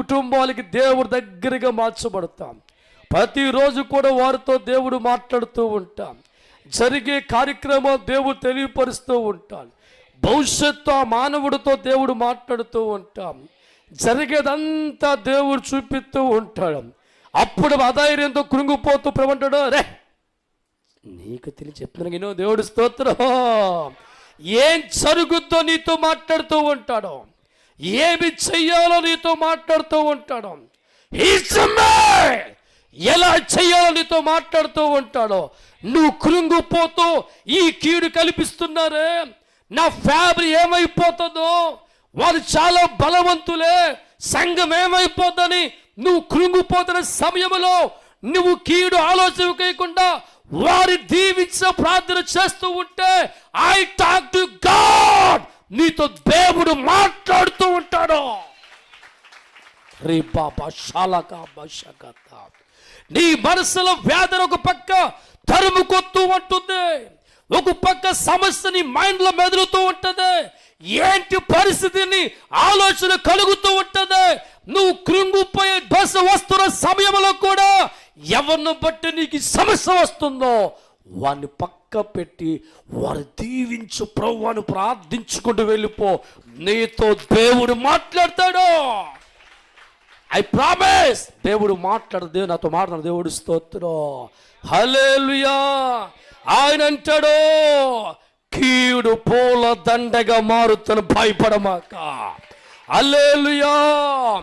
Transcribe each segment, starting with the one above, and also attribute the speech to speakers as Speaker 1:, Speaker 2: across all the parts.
Speaker 1: కుటుంబాలకి దేవుడు దగ్గరగా మార్చబడతాం. ప్రతిరోజు కూడా వారితో దేవుడు మాట్లాడుతూ ఉంటాం. జరిగే కార్యక్రమం దేవుడు తెలియపరుస్తూ ఉంటాడు భవిష్యత్తు ఆ మానవుడితో దేవుడు మాట్లాడుతూ ఉంటాం. జరిగేదంతా దేవుడు చూపిస్తూ ఉంటాడు. అప్పుడు అధైర్యంతో కృంగిపోతూ ప్రమంటాడు రే నీకు తెలిసి చెప్తున్నాను నేను దేవుడు స్తోత్రం. ఏం జరుగుద్దో నీతో మాట్లాడుతూ ఉంటాడు. ఏమి చెయ్యాలో నీతో మాట్లాడుతూ ఉంటాడు? ఎలా చెయ్యాలో నీతో మాట్లాడుతూ ఉంటాడో? నువ్వు కృంగిపోతూ ఈ కీడు కల్పిస్తున్నారే? నా ఫ్యామిలీ ఏమైపోతుందో? వారు చాలా బలవంతులే. సంఘం ఏమైపోతుందని నువ్వు కృంగిపోతున్న సమయంలో నువ్వు కీడు ఆలోచన చేయకుండా వారి దీవించ ప్రార్థన చేస్తూ ఉంటే నీతో దేవుడు మాట్లాడుతూ ఉంటాడు. రే బాబా శాలక బషకత. నీ మనసులో వేదన ఒక పక్క తరుముకొత్తూ ఉంటుంది. ఒక పక్క సమస్య నీ మైండ్లో మెదులుతూ ఉంటది. ఏంటి పరిస్థితిని ఆలోచన కలుగుతూ ఉంటుంది. నువ్వు కృంగిపోయే దశ వస్తున్న సమయంలో కూడా ఎవరిని బట్టి నీకు సమస్య వస్తుందో వాడిని పక్క పెట్టి వారు దీవించు ప్రవ్వను ప్రార్థించుకుంటూ వెళ్ళిపో. నీతో దేవుడు మాట్లాడతాడు. ఐ ప్రామిస్ దేవుడు మాట్లాడు దేవుడు నాతో మాట్లాడు దేవుడు స్తోత్రం. హలేలుయా ఆయన అంటాడు కీడు పూల దండగా మారుతాను భయపడమాక. అల్లేలుయా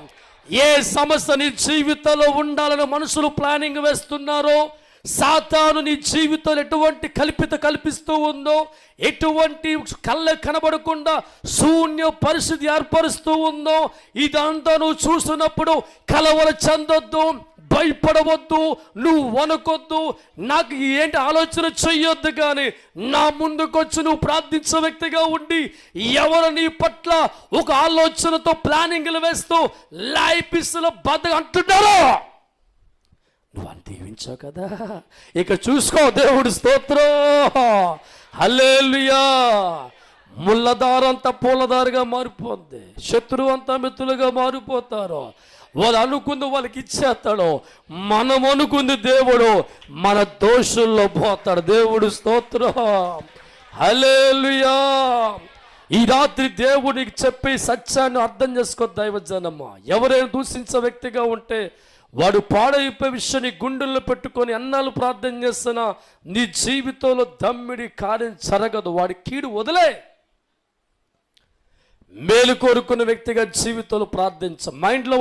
Speaker 1: ఏ సమస్య నీ జీవితంలో ఉండాలని మనుషులు ప్లానింగ్ వేస్తున్నారో సాతాను నీ జీవితంలో ఎటువంటి కల్పిత కల్పిస్తూ ఉందో ఎటువంటి కళ్ళ కనబడకుండా శూన్య పరిస్థితి ఏర్పరుస్తూ ఉందో ఇదంతా నువ్వు చూస్తున్నప్పుడు కలవర చెందొద్దు భయపడవద్దు నువ్వు వనకొద్దు నాకు ఏంటి ఆలోచన చెయ్యొద్దు కానీ నా ముందుకొచ్చి నువ్వు ప్రార్థించే వ్యక్తిగా ఉండి ఎవరు నీ పట్ల ఒక ఆలోచనతో ప్లానింగ్లు వేస్తూ లైఫ్ ఇస్తున్న బద్ద అంటున్నారో? నువ్వు అని దీవించావు కదా? ఇక చూసుకో దేవుడు స్తోత్రం. హల్లేలుయా. ముళ్ళదారంతా పూలదారుగా మారిపోద్ది. శత్రువు అంతా మిత్రులుగా మారిపోతారు. వాళ్ళు అనుకుంది వాళ్ళకి ఇచ్చేస్తాడు. మనం అనుకుంది దేవుడు మన దోషుల్లో పోతాడు. దేవుడు స్తోత్రం. హలేలుయా ఈ రాత్రి దేవుడికి చెప్పి సత్యాన్ని అర్థం చేసుకో దైవజనమ్మ ఎవరైనా దూషించే వ్యక్తిగా ఉంటే వాడు పాడైపోయే విషయాన్ని గుండెల్లో పెట్టుకొని అన్నాలు ప్రార్థన చేస్తున్నా నీ జీవితంలో దమ్మిడి కార్యం జరగదు వాడి కీడు వదిలే. మేలు కోరుకున్న వ్యక్తిగా జీవితంలో ప్రార్థించ. మైండ్లో